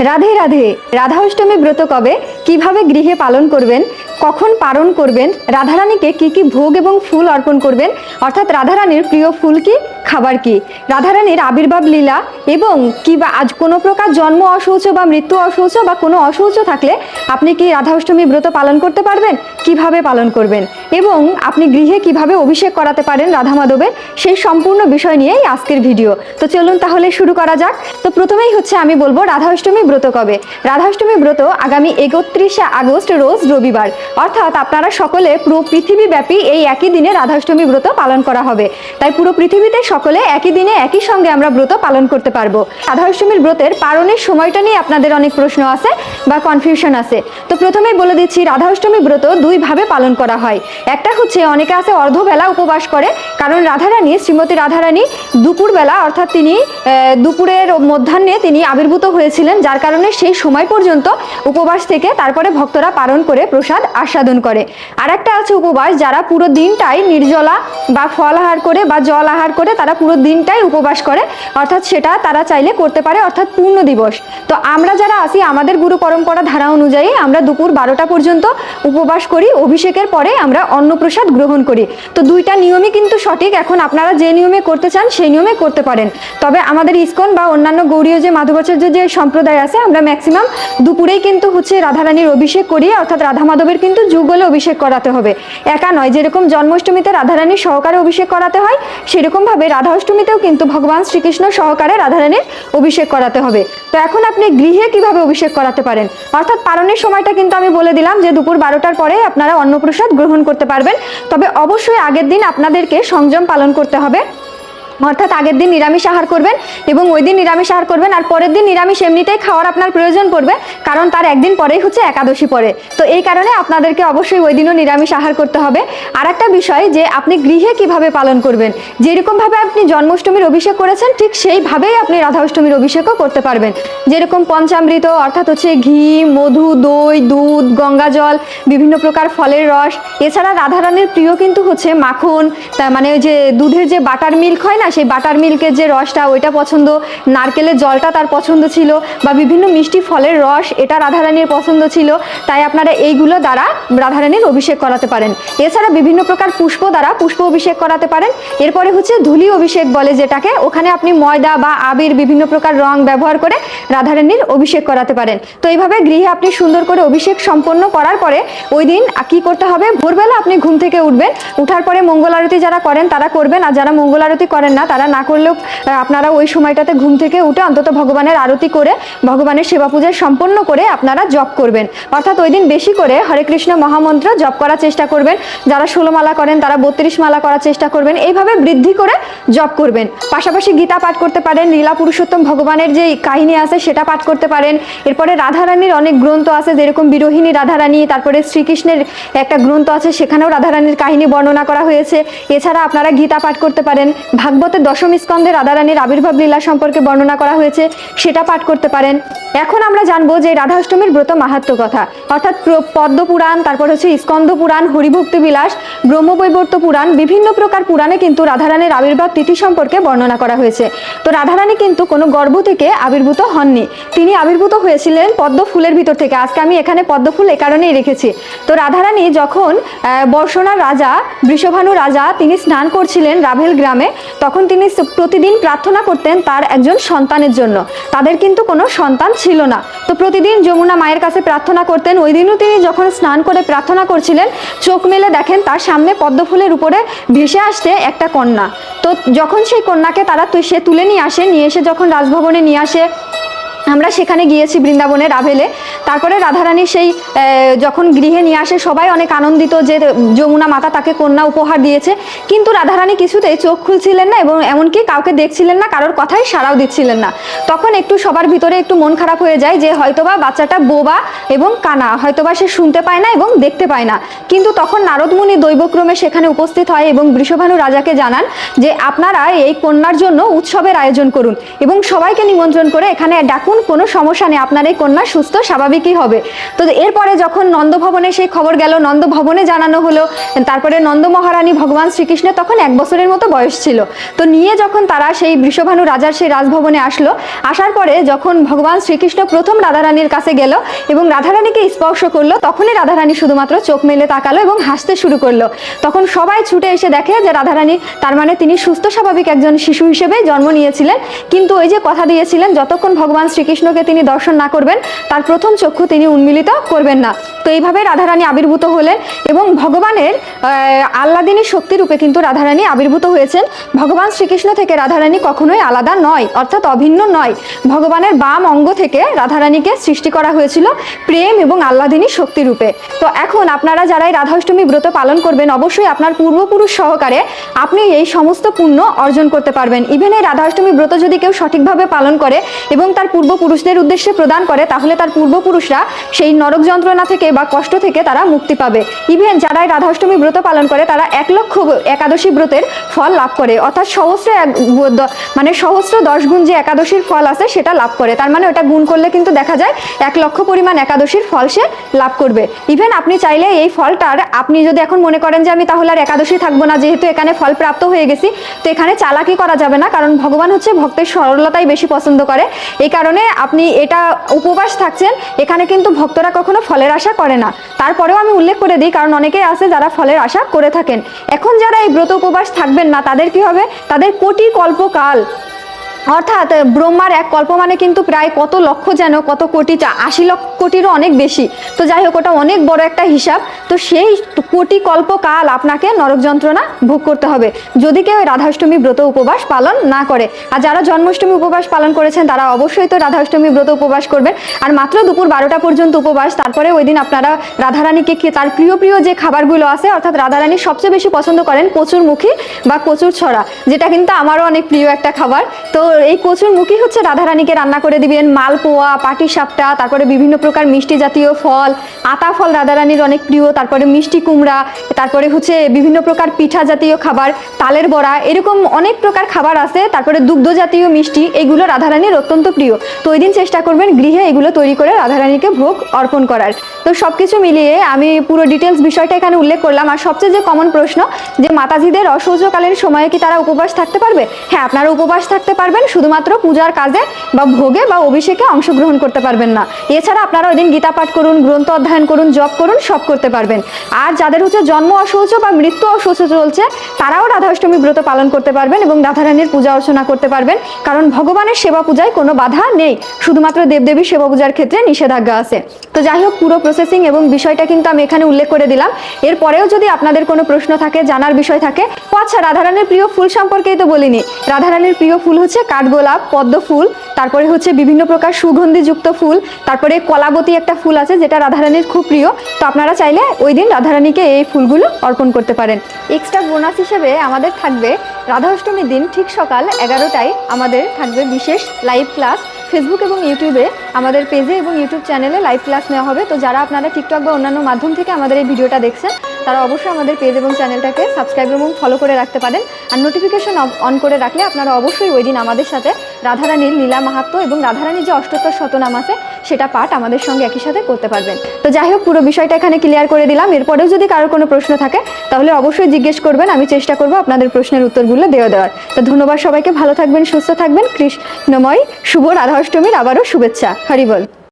রাধে রাধে। রাধা অষ্টমী ব্রত কবে? কীভাবে গৃহে পালন করবেন? কখন পালন করবেন? রাধারানীকে কি কি ভোগ এবং ফুল অর্পণ করবেন? অর্থাৎ রাধারানীর প্রিয় ফুল কি? খাবার কি? রাধারানীর আবির্ভাব লীলা এবং কি বা আজ কোনো প্রকার জন্ম অশৌচ বা মৃত্যু অশৌচ বা কোনো অশৌচ থাকলে আপনি কি রাধা অষ্টমী ব্রত পালন করতে পারবেন? কীভাবে পালন করবেন? এবং আপনি গৃহে কীভাবে অভিষেক করাতে পারেন রাধা মাধবের সেই সম্পূর্ণ বিষয় নিয়েই আজকের ভিডিও। তো চলুন তাহলে শুরু করা যাক। তো প্রথমেই হচ্ছে আমি বলব রাধা অষ্টমী ব্রত কবে? রাধা অষ্টমী ব্রত আগামী একত্রিশে আগস্ট রোজ রবিবার। অর্থাৎ আপনারা সকলে পুরো পৃথিবীব্যাপী এই একই দিনে রাধা অষ্টমী ব্রত পালন করা হবে। তাই পুরো পৃথিবীতে সকলে একই দিনে একই সঙ্গে আমরা ব্রত পালন করতে পারব। রাধা অষ্টমীর ব্রতের পালনের সময়টা নিয়ে আপনাদের অনেক প্রশ্ন আছে বা কনফিউশন আছে। তো প্রথমেই বলে দিচ্ছি রাধা অষ্টমী ব্রত দুইভাবে পালন করা হয়। একটা হচ্ছে, অনেকে আছে অর্ধবেলা উপবাস করে। কারণ রাধারানী, শ্রীমতী রাধারানী দুপুরবেলা, অর্থাৎ তিনি দুপুরের মধ্যাহ্নে তিনি আবির্ভূত হয়েছিলেন, যার কারণে সেই সময় পর্যন্ত উপবাস থেকে তারপরে ভক্তরা পালন করে প্রসাদ আস্বাদন করে। আর একটা আছে উপবাস, যারা পুরো দিনটাই নির্জলা বা ফল আহার করে বা জল আহার করে তারা পুরো দিনটাই উপবাস করে। অর্থাৎ সেটা তারা চাইলে করতে পারে, অর্থাৎ পূর্ণ দিবস। তো আমরা যারা আছি, আমাদের গুরু পরম্পরা ধারা অনুযায়ী আমরা দুপুর বারোটা পর্যন্ত উপবাস করি, অভিষেকের পরে আমরা অন্নপ্রসাদ গ্রহণ করি। তো দুইটা নিয়মই কিন্তু সঠিক, এখন আপনারা যে নিয়মে করতে চান সেই নিয়মে করতে পারেন। তবে আমাদের ইসকন বা অন্যান্য গৌরীয় যে মাধবাচার্য যে সম্প্রদায় আমরা ম্যাক্সিমাম দুপুরেই কিন্তু হচ্ছে রাধারানীর অভিষেক করি, অর্থাৎ রাধা মাধবের কিন্তু যুগলে অভিষেক করাতে হবে। একা নয়, যেরকম জন্মাষ্টমীতে রাধারানীর সহকারে অভিষেক করাতে হয় সেরকম ভাবে রাধা অষ্টমীতেও কিন্তু ভগবান শ্রীকৃষ্ণ সহকারে রাধারানীর অভিষেক করাতে হবে। তো এখন আপনি গৃহে কীভাবে অভিষেক করাতে পারেন? অর্থাৎ পালনের সময়টা কিন্তু আমি বলে দিলাম যে দুপুর বারোটার পরে আপনারা অন্নপ্রসাদ গ্রহণ করতে পারবেন। তবে অবশ্যই আগের দিন আপনাদেরকে সংযম পালন করতে হবে। অর্থাৎ আগের দিন নিরামিষ আহার করবেন এবং ওই দিন নিরামিষ আহার করবেন আর পরের দিন নিরামিষ এমনিতেই খাওয়ার আপনার প্রয়োজন পড়বে, কারণ তার একদিন পরেই হচ্ছে একাদশী পরে তো এই কারণে আপনাদেরকে অবশ্যই ওই দিনও নিরামিষ আহার করতে হবে। আর একটা বিষয় যে আপনি গৃহে কীভাবে পালন করবেন, যেরকমভাবে আপনি জন্মাষ্টমীর অভিষেক করেছেন, ঠিক সেইভাবেই আপনি রাধা অষ্টমীর অভিষেকও করতে পারবেন। যেরকম পঞ্চামৃত অর্থাৎ হচ্ছে ঘি, মধু, দই, দুধ, গঙ্গা জল, বিভিন্ন প্রকার ফলের রস। এছাড়া রাধারানীর প্রিয় কিন্তু হচ্ছে মাখন মানে ওই যে দুধের যে বাটার মিল্ক হয় না সেই বাটার মিল্কের যে রসটা, ওইটা পছন্দ। নারকেলের জলটা তার পছন্দ ছিল, বা বিভিন্ন মিষ্টি ফলের রস, এটা রাধারানীর পছন্দ ছিল। তাই আপনারা এইগুলো দ্বারা রাধারানীর অভিষেক করাতে পারেন। এছাড়া বিভিন্ন প্রকার পুষ্প দ্বারা পুষ্প অভিষেক করাতে পারেন। এরপরে হচ্ছে ধুলি অভিষেক বলে যেটাকে, ওখানে আপনি ময়দা বা আবির বিভিন্ন প্রকার রং ব্যবহার করে রাধারানীর অভিষেক করাতে পারেন। তো এইভাবে গৃহে আপনি সুন্দর করে অভিষেক সম্পন্ন করার পরে, ওই দিন কি করতে হবে? ভোরবেলা আপনি ঘুম থেকে উঠবেন। উঠার পরে মঙ্গল আরতি যারা করেন, তারা করবেন। আর যারা মঙ্গল আরতি করেন না, তারা না করলেও আপনারা ওই সময়টাতে ঘুম থেকে উঠে অন্তত ভগবানের আরতি করে, ভগবানের সেবা পূজা সম্পন্ন করে আপনারা জপ করবেন। অর্থাৎ ওই দিন বেশি করে হরে কৃষ্ণ মহামন্ত্র জপ করার চেষ্টা করবেন। যারা ষোলো মালা করেন, তারা বত্রিশ মালা করার চেষ্টা করবেন। এইভাবে বৃদ্ধি করে জপ করবেন। পাশাপাশি গীতা পাঠ করতে পারেন, লীলা পুরুষোত্তম ভগবানের যে কাহিনী আছে, সেটা পাঠ করতে পারেন। এরপরে রাধারানীর অনেক গ্রন্থ আছে, যেরকম বিরোহিনী রাধারানী, তারপরে শ্রীকৃষ্ণের একটা গ্রন্থ আছে, সেখানেও রাধারানীর কাহিনী বর্ণনা করা হয়েছে। এছাড়া আপনারা গীতা পাঠ করতে পারেন। ভাগবতের দশম স্কন্ধে রাধারানীর আবির্ভাব লীলা সম্পর্কে বর্ণনা করা হয়েছে, সেটা পাঠ করতে পারেন। এখন আমরা জানব যে রাধা অষ্টমীর ব্রত মাহাত্ম কথা, অর্থাৎ পদ্মপুরাণ পদ্ম পুরাণ তারপর হচ্ছে স্কন্দ পুরাণ হরিভক্তি বিলাস ব্রহ্মবৈবর্ত পুরাণ, বিভিন্ন প্রকার পুরাণে কিন্তু রাধারানীর আবির্ভাব তিথি সম্পর্কে বর্ণনা করা হয়েছে। তো রাধারানী কিন্তু কোনো গর্ভ থেকে আবির্ভূত হননি। তিনি আবির্ভূত হয়েছিলেন পদ্ম ফুলের ভিতর থেকে। আজকে আমি এখানে পদ্ম ফুল এ কারণেই রেখেছি। তো রাধারানী যখন বর্ষণার রাজা, বৃষভানু রাজা, তিনি স্নান করছিলেন রাভেল গ্রামে, তখন তিনি প্রতিদিন প্রার্থনা করতেন তার একজন সন্তানের জন্য। তাদের কিন্তু কোনো সন্তান ছিল না। তো প্রতিদিন যমুনা মায়ের কাছে প্রার্থনা করতেন। ওই দিনও তিনি যখন স্নান করে প্রার্থনা করছিলেন, চোখ মেলে দেখেন তার সামনে পদ্মফুলের উপরে ভেসে আসছে একটা কন্যা। তো যখন সেই কন্যাকে তারা সে তুলে নিয়ে আসে, নিয়ে এসে যখন রাজভবনে নিয়ে আসে আমরা সেখানে গিয়েছি বৃন্দাবনে রাভেলে। তারপরে রাধারানী সেই যখন গৃহে নিয়ে আসে, সবাই অনেক আনন্দিত যে যমুনা মাতা তাকে কন্যা উপহার দিয়েছে। কিন্তু রাধারানী কিছুতেই চোখ খুলছিলেন না এবং এমনকি কাউকে দেখছিলেন না, কারোর কথাই সাড়াও দিচ্ছিলেন না। তখন একটু সবার ভিতরে একটু মন খারাপ হয়ে যায় যে হয়তোবা বাচ্চাটা বোবা এবং কানা, হয়তোবা সে শুনতে পায় না এবং দেখতে পায় না। কিন্তু তখন নারদমুনি দৈবক্রমে সেখানে উপস্থিত হয় এবং বৃষভানু রাজাকে জানান যে, আপনারা এই কন্যার জন্য উৎসবের আয়োজন করুন এবং সবাইকে নিমন্ত্রণ করে এখানে ডাকুন কোনো সমস্যা নেই, আপনার এই কন্যা সুস্থ স্বাভাবিক কি হবে। তো এরপরে যখন নন্দভবনে সেই খবর গেল, নন্দভবনে জানানো হলো, তারপরে নন্দ মহারানী ভগবান শ্রীকৃষ্ণের তখন এক বছরের মতো বয়স ছিল। তো নিয়ে যখন তারা সেই বৃষভানু রাজার সেই রাজভবনে আসলো, আসার পরে যখন ভগবান শ্রীকৃষ্ণ প্রথম রাধারানীর কাছে গেল এবং রাধারানীকে স্পর্শ করল, তখনই রাধারানী শুধুমাত্র চোখ মেলে তাকালো এবং হাসতে শুরু করল। তখন সবাই ছুটে এসে দেখে যে রাধারানী, তার মানে তিনি সুস্থ, স্বাভাবিক একজন শিশু হিসেবে জন্ম নিয়েছিলেন। কিন্তু ওই যে কথা দিয়েছিলেন, যতক্ষণ ভগবান শ্রীকৃষ্ণকে তিনি দর্শন না করবেন তার প্রথম চক্ষু তিনি উন্মিলিত করবেন না। তো এইভাবে রাধারানী আবির্ভূত হলেন এবং ভগবানের আহ, আহ্লাদিনী শক্তিরূপে কিন্তু রাধারানী আবির্ভূত হয়েছেন। ভগবান শ্রীকৃষ্ণ থেকে রাধারানী কখনোই আলাদা নয় অর্থাৎ অভিন্ন নয়। ভগবানের বাম অঙ্গ থেকে রাধারানীকে সৃষ্টি করা হয়েছিল প্রেম এবং আহ্লাদিনী শক্তিরূপে। তো এখন আপনারা যারাই রাধাষ্টমী ব্রত পালন করবেন অবশ্যই আপনার পূর্বপুরুষ সহকারে আপনি এই সমস্ত পুণ্য অর্জন করতে পারবেন। ইভেন এই রাধাষ্টমী ব্রত যদি কেউ সঠিকভাবে পালন করে এবং তার পূর্বপুরুষদের উদ্দেশ্যে প্রদান করে, তাহলে তার পূর্বপুরুষরা সেই নরক যন্ত্রণা থেকে বা কষ্ট থেকে তারা মুক্তি পাবে। ইভেন যারা রাধাষ্টমী ব্রত পালন করে, তারা এক লক্ষ একাদশী ব্রতের ফল লাভ করে। অর্থাৎ সহস্র এক মানে সহস্র দশ গুণ যে একাদশীর ফল আছে, সেটা লাভ করে। তার মানে ওটা গুণ করলে কিন্তু দেখা যায় এক লক্ষ পরিমাণ একাদশীর ফল সে লাভ করবে। ইভেন আপনি চাইলে এই ফলটার, আপনি যদি এখন মনে করেন যে আমি তাহলে আর একাদশী থাকব না, যেহেতু এখানে ফল প্রাপ্ত হয়ে গেছি, তো এখানে চালাকি করা যাবে না, কারণ ভগবান হচ্ছে ভক্তের সরলতাই বেশি পছন্দ করে। এই কারণে আপনি এটা উপবাস থাকছেন, এখানে কিন্তু ভক্তরা কখনো ফলের আশা করে না। তারপরেও আমি উল্লেখ করে দিই, কারণ অনেকেই আছে যারা ফলের আশা করে থাকেন। এখন যারা এই ব্রত উপবাস থাকবেন না, তাদের কি হবে? তাদের কোটি কল্পকাল অর্থাৎ ব্রহ্মার এক কল্প মানে কিন্তু প্রায় কত লক্ষ যেন, কত কোটি আশি লক্ষ কোটিরও অনেক বেশি। তো যাই হোক, ওটা অনেক বড় একটা হিসাব। তো সেই কোটি কল্প কাল আপনাকে নরক যন্ত্রণা ভোগ করতে হবে। যদি কেউ রাধাষ্টমী ব্রত উপবাস পালন না করে, আর যারা জন্মাষ্টমী উপবাস পালন করেছেন, তারা অবশ্যই তো রাধাষ্টমী ব্রত উপবাস করবেন। আর মাত্র দুপুর বারোটা পর্যন্ত উপবাস, তারপরে ওই দিন আপনারা রাধারানীকে তার প্রিয় প্রিয় যে খাবারগুলো আছে, অর্থাৎ রাধারানী সবচেয়ে বেশি পছন্দ করেন কচুর মুখী বা কচুর ছড়া, যেটা কিন্তু আমারও অনেক প্রিয় একটা খাবার। তো এই কচুর মুখী হচ্ছে রাধারানীকে রান্না করে দিবেন। মালপোয়া পাটি সাপটা তারপরে বিভিন্ন প্রকার মিষ্টি জাতীয় ফল, আতা ফল রাধারানীর অনেক প্রিয়, তারপরে মিষ্টি কুমড়া, তারপরে হচ্ছে বিভিন্ন প্রকার পিঠা জাতীয় খাবার, তালের বড়া, এরকম অনেক প্রকার খাবার আছে, তারপরে দুগ্ধ জাতীয় মিষ্টি, এগুলো রাধারানীর অত্যন্ত প্রিয়। তো ওই দিন চেষ্টা করবেন গৃহে এগুলো তৈরি করে রাধারানীকে ভোগ অর্পণ করার। তো সব কিছু মিলিয়ে আমি পুরো ডিটেলস বিষয়টা এখানে উল্লেখ করলাম। আর সবচেয়ে যে কমন প্রশ্ন, যে মাতাজিদের অসহ্যকালীন সময়ে কি তারা উপবাস থাকতে পারবে? হ্যাঁ আপনারা উপবাস থাকতে পারবেন। শুধুমাত্র পূজার কাজে বা ভোগে বা অভিষেকে অংশগ্রহণ করতে পারবেন না। এছাড়া আপনারা ওই দিন গীতা পাঠ করুন, গ্রন্থ অধ্যয়ন করুন, জপ করুন, সব করতে পারবেন। আর যাদের হচ্ছে জন্ম অসহ্য বা মৃত্যু অসহ্য চলছে, তারাও রাধাষ্টমী ব্রত পালন করতে পারবেন এবং রাধারানীর পূজা অর্চনা করতে পারবেন। কারণ ভগবানের সেবা পূজায় কোনো বাধা নেই। শুধুমাত্র দেবদেবীর সেবা পূজার ক্ষেত্রে নিষেধাজ্ঞা আছে। তো যাই হোক, পুরো প্রসেসিং এবং বিষয়টা কিন্তু আমি এখানে উল্লেখ করে দিলাম। এরপরেও যদি আপনাদের কোনো প্রশ্ন থাকে, জানার বিষয় থাকে, ও আচ্ছা রাধারানীর প্রিয় ফুল সম্পর্কেই তো বলিনি। রাধারানীর প্রিয় ফুল হচ্ছে কাঠগোলাপ পদ্ম ফুল, তারপরে হচ্ছে বিভিন্ন প্রকার সুগন্ধিযুক্ত ফুল, তারপরে কলাবতী একটা ফুল আছে যেটা রাধারানীর খুব প্রিয়। তো আপনারা চাইলে ওই দিন রাধারানীকে এই ফুলগুলো অর্পণ করতে পারেন। এক্সট্রা বোনাস হিসেবে আমাদের থাকবে রাধা অষ্টমীর দিন ঠিক সকাল এগারোটায় আমাদের থাকবে বিশেষ লাইভ ক্লাস ফেসবুক এবং ইউটিউবে আমাদের পেজে এবং ইউটিউব চ্যানেলে লাইভ ক্লাস নেওয়া হবে। তো যারা আপনারা টিকটক বা অন্যান্য মাধ্যম থেকে আমাদের এই ভিডিওটা দেখছেন তারা অবশ্যই আমাদের পেজ এবং চ্যানেলটাকে সাবস্ক্রাইব এবং ফলো করে রাখতে পারেন। আর নোটিফিকেশন অন করে রাখলে আপনারা অবশ্যই ওই দিন আমাদের সাথে রাধারানীর লীলা মাহাত্ম এবং রাধারানীর যে অষ্টোত্তর শতনাম আছে, সেটা পাঠ আমাদের সঙ্গে একই সাথে করতে পারবেন। তো যাই হোক, পুরো বিষয়টা এখানে ক্লিয়ার করে দিলাম। এরপরেও যদি কারোর কোনো প্রশ্ন থাকে, তাহলে অবশ্যই জিজ্ঞেস করবেন। আমি চেষ্টা করব আপনাদের প্রশ্নের উত্তরগুলো দেওয়া দেওয়ার। তো ধন্যবাদ সবাইকে, ভালো থাকবেন, সুস্থ থাকবেন। কৃষ্ণময়, শুভ রাধা অষ্টমীর আবারও শুভেচ্ছা। হরিবল